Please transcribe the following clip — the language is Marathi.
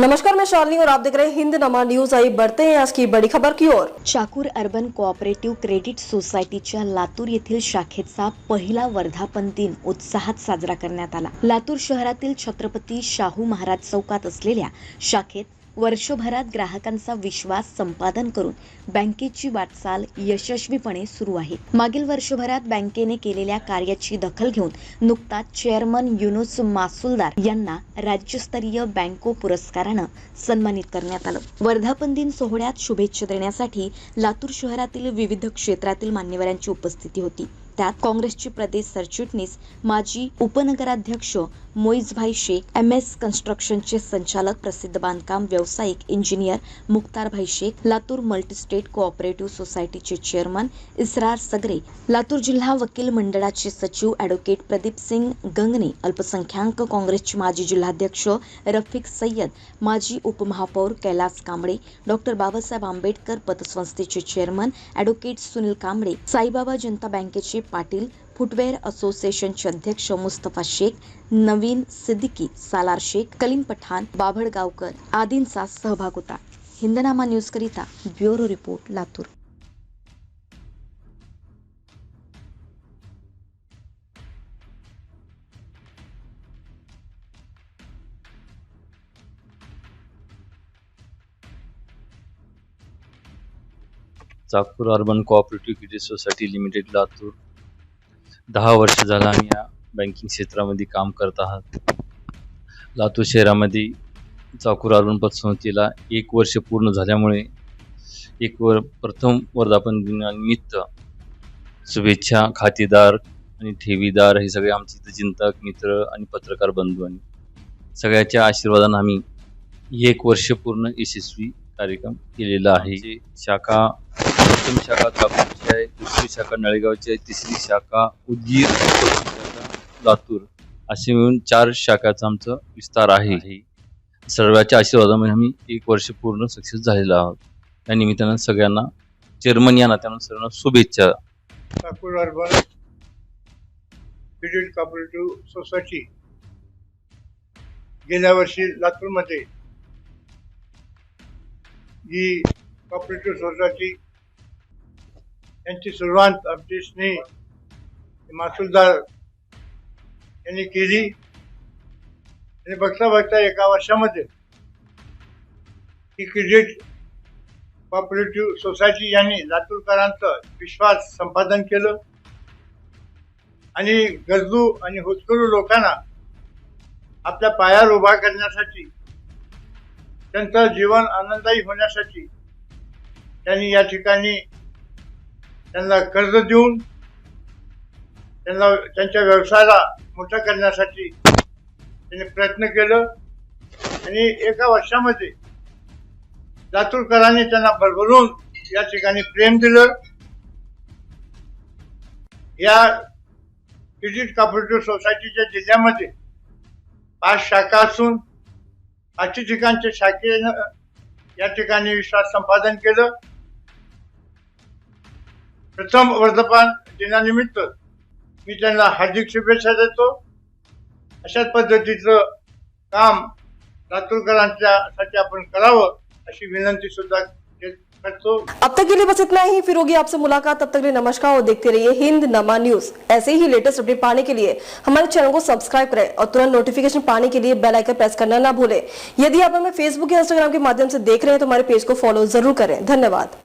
नमस्कार मैं शालिनी और आप देख रहे हैं हिंद नमा न्यूज। आई बढ़ते हैं आज की बड़ी खबर की ओर। चाकूर अर्बन कोऑपरेटिव्ह क्रेडिट सोसायटीच्या लातूर येथील शाखेचा पहिला वर्धापन दिन उत्साहात साजरा करण्यात आला. लातूर शहरातील छत्रपती शाहू महाराज चौकात असलेल्या शाखेत वर्षभरात ग्राहकांचा विश्वास संपादन करून बँकेची वाटचाल यशस्वीपणे सुरू आहे. मागील वर्षभरात बँकेने केलेल्या कार्याची दखल घेऊन नुकताच चेअरमन युनुस मासुलदार यांना राज्यस्तरीय बँको पुरस्कारानं सन्मानित करण्यात आलं. वर्धापन दिन सोहळ्यात शुभेच्छा देण्यासाठी लातूर शहरातील विविध क्षेत्रातील मान्यवरांची उपस्थिती होती. त्यात काँग्रेसचे प्रदेश सरचिटणीस माजी उपनगराध्यक्ष मोईजभाई शेख एम एस कन्स्ट्रक्शनचे संचालक प्रसिद्ध बांधकाम व्यावसायिक engineer Mukhtarbhai Shaikh Latur multistate cooperative सोसायटीचे चेअरमन इसरार सगरे लातूर जिल्हा वकील मंडळाचे सचिव अॅडव्होकेट प्रदीप सिंग गंगणे अल्पसंख्याक काँग्रेसचे माजी जिल्हाध्यक्ष रफिक सय्यद माजी उपमहापौर कैलास कांबळे डॉक्टर बाबासाहेब आंबेडकर पतसंस्थेचे चेअरमन अॅडव्होकेट सुनील कांबळे साईबाबा जनता बँकेचे पाटील फुटवेअर असोसिएशनचे अध्यक्ष मुस्तफा शेख नवीन सिद्दीकी सालार शेख कलीम पठाण बाभळगावकर आदींचा सहभाग होता. Hindnama न्यूजकरिता bureau report Latur. Chakur urban cooperative credit society limited Latur. दहा वर्ष झालं आम्ही या बँकिंग क्षेत्रामध्ये काम करत आहात. लातूर शहरामध्ये चाकूर अर्बन संस्थेला एक वर्ष पूर्ण झाल्यामुळे एक वर प्रथम वर्धापन दिनानिमित्त शुभेच्छा खातेदार आणि ठेवीदार हे सगळे आमचे इथं चिंतक मित्र आणि पत्रकार बंधू आणि सगळ्याच्या आशीर्वादानं आम्ही एक वर्ष पूर्ण यशस्वी कार्यक्रम केलेला आहे. शाखा प्रथम शाखा कापूरची आहे दुसरी शाखा नळेगावची आहे तिसरी शाखा उदगीर लातूर. असे मिळून चार शाखाचा आमचा विस्तार आहे. सर्वांच्या आशीर्वादामुळे आम्ही एक वर्ष पूर्ण सक्सेस झालेलो आहोत. त्या निमित्तानं सगळ्यांना चेअरमन या नात्यानं सर्वांना शुभेच्छा. Thakur urban cooperative society. गेल्या वर्षी लातूरमध्ये ही कॉपरेटिव्ह सोसायटी यांची सुरुवात आमची स्नेही मासुलदार यांनी केली. आणि बघता बघता एका वर्षामध्ये ही क्रेडिट कॉपरेटिव्ह सोसायटी यांनी लातूरकरांचं विश्वास संपादन केलं. आणि गरजू आणि होतकरू लोकांना आपल्या पायावर उभा करण्यासाठी त्यांचं जीवन आनंददायी होण्यासाठी त्यांनी या ठिकाणी त्यांना कर्ज देऊन त्यांना त्यांच्या व्यवसायाला मोठं करण्यासाठी त्यांनी प्रयत्न केलं. आणि एका वर्षामध्ये लातूरकरांनी त्यांना भरभरून या ठिकाणी प्रेम दिलं. या क्रेडिट कॉपरेटिव्ह सोसायटीच्या जिल्ह्यामध्ये पाच शाखा असून पाचशे ठिकाणच्या शाखेनं या ठिकाणी विश्वास संपादन केलं. प्रथम वर्धमान दिनानिमित्त मी त्यांना हार्दिक शुभेच्छा देतो. अशाच पद्धतीचं काम लातूरकरांच्यासाठी आपण करावं अशी विनंती सुद्धा अब तक के लिए बस इतना ही. फिर होगी आपसे मुलाकात. तब तक के लिए नमस्कार और देखते रहिए हिंद नमा न्यूज़. ऐसे ही लेटेस्ट अपडेट पाने के लिए हमारे चैनल को सब्सक्राइब करें और तुरंत नोटिफिकेशन पाने के लिए बेल आइकन प्रेस करना ना भूलें. यदि आप हमें फेसबुक या इंस्टाग्राम के माध्यम से देख रहे हैं तो हमारे पेज को फॉलो ज़रूर करें. धन्यवाद.